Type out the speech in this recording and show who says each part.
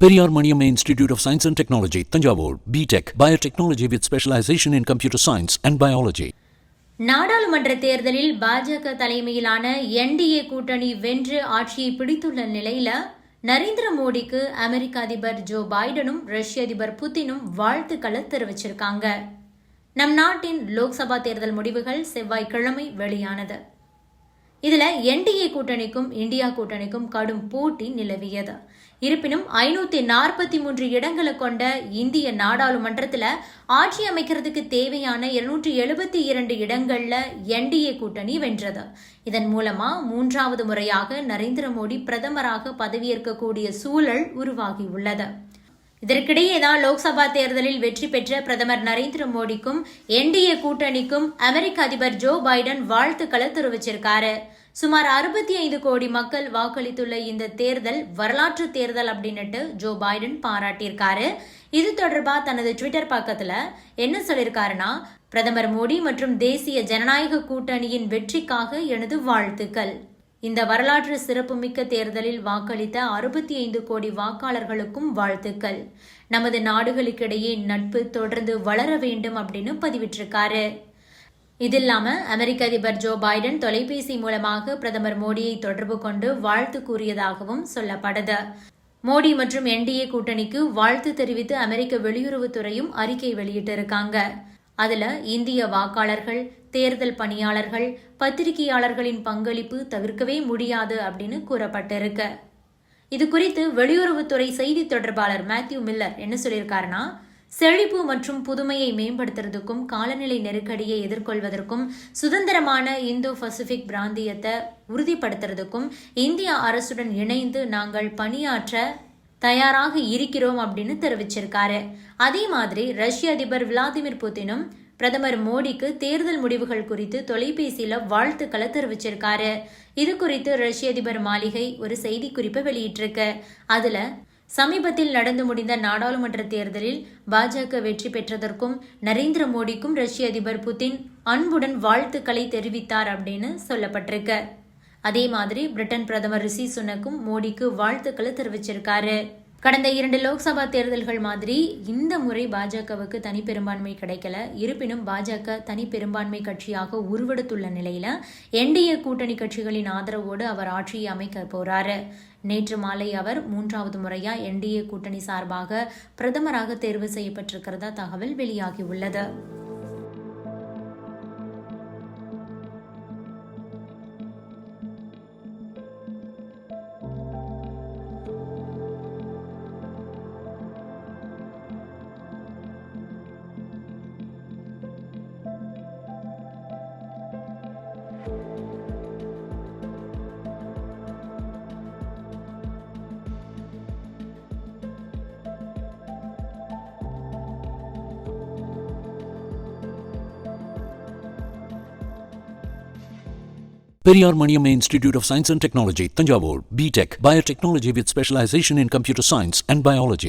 Speaker 1: Periyar Maniammai Institute of Science and Technology Thanjavur BTech biotechnology with specialisation in computer science and biology
Speaker 2: நாடாளுமன்ற தேர்தலில் பாஜக தலைமையிலான NDA கூட்டணி வென்று ஆட்சியை பிடித்துள்ள நிலையில நரேந்திர மோடிக்கு அமெரிக்க அதிபர் ஜோ பைடனும் ரஷ்ய அதிபர் புதினும் வாழ்த்துக்களை தெரிவிச்சிருக்காங்க. நம் நாட்டின் லோக்சபா தேர்தல் முடிவுகள் செவ்வாய்க்கிழமை வெளியானது. இதில் என்டிஏ கூட்டணிக்கும் இந்தியா கூட்டணிக்கும் கடும் போட்டி நிலவியது. இருப்பினும் ஐநூத்தி நாற்பத்தி மூன்று இடங்களை கொண்ட இந்திய நாடாளுமன்றத்தில் ஆட்சி அமைக்கிறதுக்கு தேவையான இருநூற்றி எழுபத்தி இரண்டு இடங்கள்ல என்டிஏ கூட்டணி வென்றது. இதன் மூலமா மூன்றாவது முறையாக நரேந்திர மோடி பிரதமராக பதவியேற்கக்கூடிய சூழல் உருவாகியுள்ளது. இதற்கிடையே தான் லோக்சபா தேர்தலில் வெற்றி பெற்ற பிரதமர் நரேந்திர மோடிக்கும் என்டிஏ கூட்டணிக்கும் அமெரிக்க அதிபர் ஜோ பைடன் வாழ்த்துக்களை தெரிவிச்சிருக்காரு. சுமார் அறுபத்தி ஐந்து கோடி மக்கள் வாக்களித்துள்ள இந்த தேர்தல் வரலாற்று தேர்தல் அப்படின்னுட்டு ஜோ பைடன் பாராட்டியிருக்காரு. இது தொடர்பா தனது ட்விட்டர் பக்கத்துல என்ன சொல்லியிருக்காருன்னா பிரதமர் மோடி மற்றும் தேசிய ஜனநாயக கூட்டணியின் வெற்றிக்காக எனது வாழ்த்துக்கள். இந்த வரலாற்று சிறப்புமிக்க தேர்தலில் வாக்களித்த அறுபத்தி ஐந்து கோடி வாக்காளர்களுக்கும் வாழ்த்துக்கள். நமது நாடுகளுக்கிடையே நட்பு தொடர்ந்து வளர வேண்டும் அப்படின்னு பதிவிட்டிருக்காரு. இது அமெரிக்க அதிபர் ஜோ பைடன் தொலைபேசி மூலமாக பிரதமர் மோடியை தொடர்பு கொண்டு வாழ்த்து கூறியதாகவும் சொல்லப்படுது மோடி மற்றும் என்டிஏ கூட்டணிக்கு வாழ்த்து தெரிவித்து அமெரிக்க வெளியுறவுத்துறையும் அறிக்கை வெளியிட்டிருக்காங்க. அதில் இந்திய வாக்காளர்கள் தேர்தல் பணியாளர்கள் பத்திரிகையாளர்களின் பங்களிப்பு தவிர்க்கவே முடியாது அப்படின்னு கூறப்பட்டிருக்கு. இது குறித்து வெளியுறவுத்துறை செய்தி தொடர்பாளர் மேத்யூ மில்லர் என்ன சொல்லியிருக்காருன்னா செழிப்பு மற்றும் புதுமையை மேம்படுத்துறதுக்கும் காலநிலை நெருக்கடியை எதிர்கொள்வதற்கும் சுதந்திரமான இந்தோ பசிபிக் பிராந்தியத்தை உறுதிப்படுத்துறதுக்கும் இந்திய அரசுடன் இணைந்து நாங்கள் பணியாற்ற தயாராக இருக்கிறோம் அப்படின்னு தெரிவிச்சிருக்காரு. அதே மாதிரி ரஷ்ய அதிபர் விளாடிமிர் புதினும் பிரதமர் மோடிக்கு தேர்தல் முடிவுகள் குறித்து தொலைபேசியில வாழ்த்துக்களை தெரிவிச்சிருக்காரு. இது குறித்து ரஷ்ய அதிபர் மாளிகை ஒரு செய்தி குறிப்பை வெளியிட்டிருக்கு. அதுல சமீபத்தில் நடந்து முடிந்த நாடாளுமன்ற தேர்தலில் பாஜக வெற்றி பெற்றதற்கும் நரேந்திர மோடிக்கும் ரஷ்ய அதிபர் புதின் அன்புடன் வாழ்த்துக்களை தெரிவித்தார் அப்படின்னு சொல்லப்பட்டிருக்கு. அதே மாதிரி பிரிட்டன் பிரதமர் ரிஷி சுனக்கும் மோடிக்கு வாழ்த்துக்களை தெரிவிச்சிருக்காரு. கடந்த இரண்டு லோக்சபா தேர்தல்கள் மாதிரி இந்த முறை பாஜகவுக்கு தனி பெரும்பான்மை கிடைக்கல. இருப்பினும் பாஜக தனி பெரும்பான்மை கட்சியாக உருவெடுத்துள்ள நிலையில என்டிஏ கூட்டணி கட்சிகளின் ஆதரவோடு அவர் ஆட்சியை அமைக்க போறாரு. நேற்று மாலை அவர் மூன்றாவது முறையா என்டிஏ கூட்டணி சார்பாக பிரதமராக தேர்வு செய்யப்பட்டிருக்கிறதா தகவல் வெளியாகியுள்ளது
Speaker 1: Periyar Maniamma Institute of Science and Technology, Tanjavur, BTech, Biotechnology with specialization in computer science and biology.